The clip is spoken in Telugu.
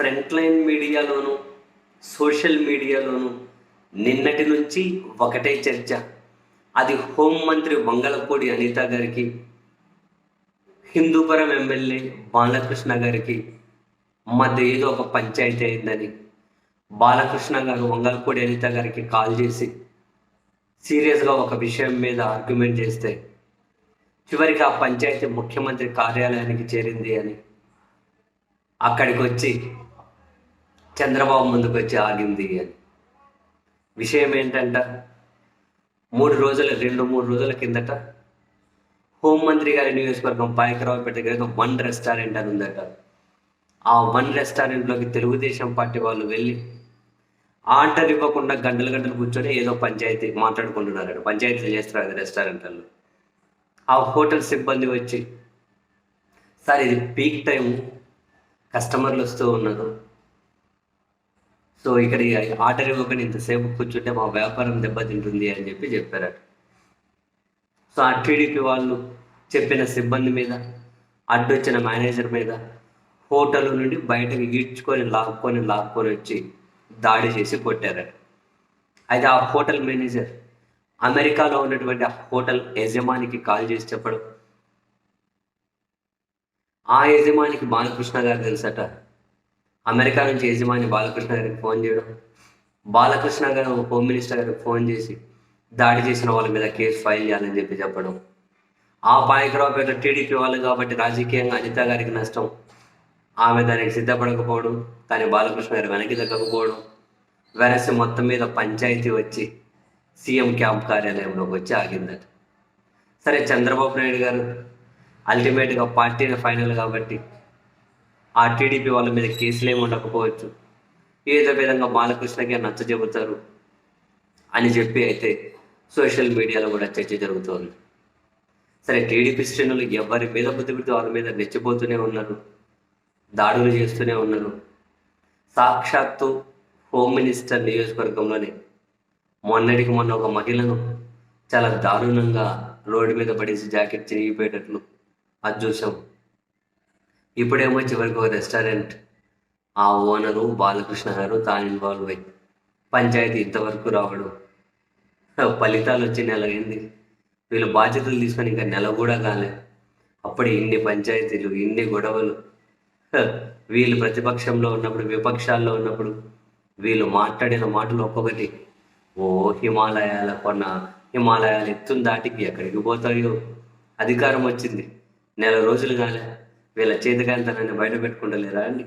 ఫ్రంట్ లైన్ మీడియాలోను సోషల్ మీడియాలోను నిన్నటి నుంచి ఒకటే చర్చ. అది హోంమంత్రి వంగలపూడి అనిత గారికి హిందూపురం ఎమ్మెల్యే బాలకృష్ణ గారికి మధ్య ఏదో ఒక పంచాయతీ అయిందని బాలకృష్ణ గారు వంగలపూడి అనిత గారికి కాల్ చేసి సీరియస్గా ఒక విషయం మీద ఆర్గ్యుమెంట్ చేస్తే చివరికి ఆ పంచాయతీ ముఖ్యమంత్రి కార్యాలయానికి చేరింది అని అక్కడికి వచ్చి చంద్రబాబు ముందుకు వచ్చి ఆగింది. అని విషయం ఏంటంట? మూడు రోజుల రెండు మూడు రోజుల కిందట హోంమంత్రి గారి నియోజకవర్గం పాయకరావుపేట దగ్గర వన్ రెస్టారెంట్ అని ఉందట. ఆ వన్ రెస్టారెంట్లోకి తెలుగుదేశం పార్టీ వాళ్ళు వెళ్ళి ఆర్డర్ ఇవ్వకుండా గంటలు గంటలు కూర్చొని ఏదో పంచాయతీ మాట్లాడుకుంటున్నారట. పంచాయతీలు చేస్తారు అది రెస్టారెంట్లలో ఆ హోటల్ సిబ్బంది వచ్చి సార్ ఇది పీక్ టైం కస్టమర్లు వస్తూ ఉన్నారు. సో ఇక్కడ ఈ ఆర్డర్ ఇవ్వకుండా ఇంతసేపు కూర్చుంటే మా వ్యాపారం దెబ్బతింటుంది అని చెప్పి చెప్పారట. సో ఆ టీడీపీ వాళ్ళు చెప్పిన సిబ్బంది మీద అడ్డొచ్చిన మేనేజర్ మీద హోటల్ నుండి బయటకు ఈడ్చుకొని లాక్కొని లాక్కొని వచ్చి దాడి చేసి కొట్టారట. అయితే ఆ హోటల్ మేనేజర్ అమెరికాలో ఉన్నటువంటి ఆ హోటల్ యజమానికి కాల్ చేసి చెప్పడం. ఆ యజమానికి బాలకృష్ణ గారు తెలుసట అమెరికా నుంచి యజమాని బాలకృష్ణ గారికి ఫోన్ చేయడం. బాలకృష్ణ గారు హోమ్ మినిస్టర్ గారికి ఫోన్ చేసి దాడి చేసిన వాళ్ళ మీద కేసు ఫైల్ చేయాలని చెప్పి చెప్పడం. ఆ పాయకరావుపేట టీడీపీ వాళ్ళు కాబట్టి రాజకీయంగా అనిత గారికి నష్టం. ఆమె దానికి సిద్ధపడకపోవడం కానీ బాలకృష్ణ గారు వెనక్కి తగ్గకపోవడం. వెరసి మొత్తం మీద పంచాయతీ వచ్చి సీఎం క్యాంప్ కార్యాలయంలోకి వచ్చి ఆగిందట. సరే చంద్రబాబు నాయుడు గారు అల్టిమేట్గా పార్టీని ఫైనల్ కాబట్టి ఆ టీడీపీ వాళ్ళ మీద కేసులు ఏమి ఉండకపోవచ్చు. ఏదో విధంగా బాలకృష్ణకి నచ్చ చెబుతారు అని చెప్పి అయితే సోషల్ మీడియాలో కూడా చర్చ జరుగుతోంది. సరే టీడీపీ శ్రేణులు ఎవరి మీద బుద్ధి పెడితే వాళ్ళ మీద రెచ్చిపోతూనే ఉన్నారు దాడులు చేస్తూనే ఉన్నారు. సాక్షాత్తు హోమ్ మినిస్టర్ నియోజకవర్గంలోనే మొన్నటికి మొన్న ఒక మహిళను చాలా దారుణంగా రోడ్డు మీద పడేసి జాకెట్ చిరిగిపోయేటట్లు అది చూసాము ఇప్పుడేమో చివరికి ఒక రెస్టారెంట్. ఆ ఓనరు బాలకృష్ణ గారు తాను ఇన్వాల్వ్ అయ్యి పంచాయతీ ఇంతవరకు రావడం. ఫలితాలు వచ్చి నెల అయింది. వీళ్ళు బాధ్యతలు తీసుకొని ఇంకా నెల కూడా కాలే. అప్పుడు ఇన్ని పంచాయతీలు ఇన్ని గొడవలు. వీళ్ళు ప్రతిపక్షంలో ఉన్నప్పుడు విపక్షాల్లో ఉన్నప్పుడు వీళ్ళు మాట్లాడిన మాటలు ఒక్కొక్కటి. ఓ హిమాలయాల కొన్న హిమాలయాలు ఎత్తుని దాటికి ఎక్కడికి పోతాయో. అధికారం వచ్చింది. నెల రోజులు కాలే. వీళ్ళ చేతికాంతనాన్ని బయట పెట్టుకుంటలేరా అండి?